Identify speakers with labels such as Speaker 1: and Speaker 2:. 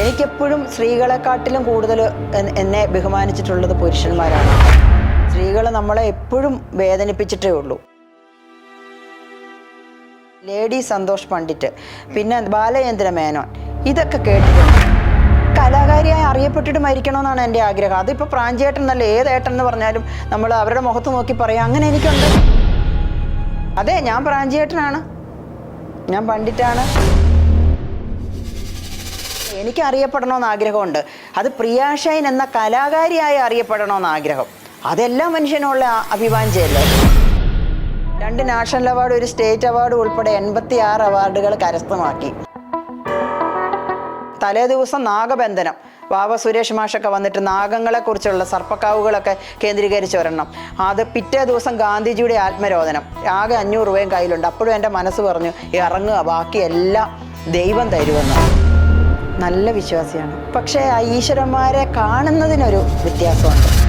Speaker 1: എനിക്കെപ്പോഴും സ്ത്രീകളെക്കാട്ടിലും കൂടുതൽ എന്നെ ബഹുമാനിച്ചിട്ടുള്ളത് പുരുഷന്മാരാണ്. സ്ത്രീകൾ നമ്മളെ എപ്പോഴും വേദനിപ്പിച്ചിട്ടേ ഉള്ളൂ. ലേഡി സന്തോഷ് പണ്ഡിറ്റ് പിന്നെ ബാലചന്ദ്ര മേനോൻ. ഇതൊക്കെ കേട്ടിട്ടുണ്ട്. കലാകാരിയായി അറിയപ്പെട്ടിട്ട് മരിക്കണമെന്നാണ് എന്റെ ആഗ്രഹം. അതിപ്പോൾ പ്രാഞ്ചേട്ടൻ എന്നല്ല ഏത് ഏട്ടൻ എന്ന് പറഞ്ഞാലും നമ്മൾ അവരുടെ മുഖത്ത് നോക്കി പറയാം അങ്ങനെ എനിക്കുണ്ട്. അതെ ഞാൻ പ്രാഞ്ചേട്ടനാണ്. ഞാൻ പണ്ഡിറ്റാണ്. എനിക്ക് അറിയപ്പെടണമെന്ന് ആഗ്രഹമുണ്ട്. അത് പ്രിയാഷൈൻ എന്ന കലാകാരിയായി അറിയപ്പെടണമെന്ന് ആഗ്രഹം. അതെല്ലാം മനുഷ്യനുള്ള അഭിവാഞ്ചയല്ലേ രണ്ട് നാഷണൽ അവാർഡ് ഒരു സ്റ്റേറ്റ് അവാർഡ് ഉൾപ്പെടെ എൺപത്തി ആറ് അവാർഡുകൾ കരസ്ഥമാക്കി. തലേ ദിവസം നാഗബന്ധനം. വാവ സുരേഷ് മാഷൊക്കെ വന്നിട്ട് നാഗങ്ങളെ കുറിച്ചുള്ള സർപ്പക്കാവുകളൊക്കെ കേന്ദ്രീകരിച്ച് വരണം അത് പിറ്റേ ദിവസം ഗാന്ധിജിയുടെ ആത്മരോധനം ആകെ അഞ്ഞൂറ് രൂപയും കയ്യിലുണ്ട്. അപ്പോഴും എന്റെ മനസ്സ് പറഞ്ഞു ഇറങ്ങുക ബാക്കിയെല്ലാം ദൈവം തരുമെന്ന്. നല്ല വിശ്വാസിയാണ്. പക്ഷേ ആ ഈശ്വരന്മാരെ കാണുന്നതിനൊരു വ്യത്യാസമുണ്ട്.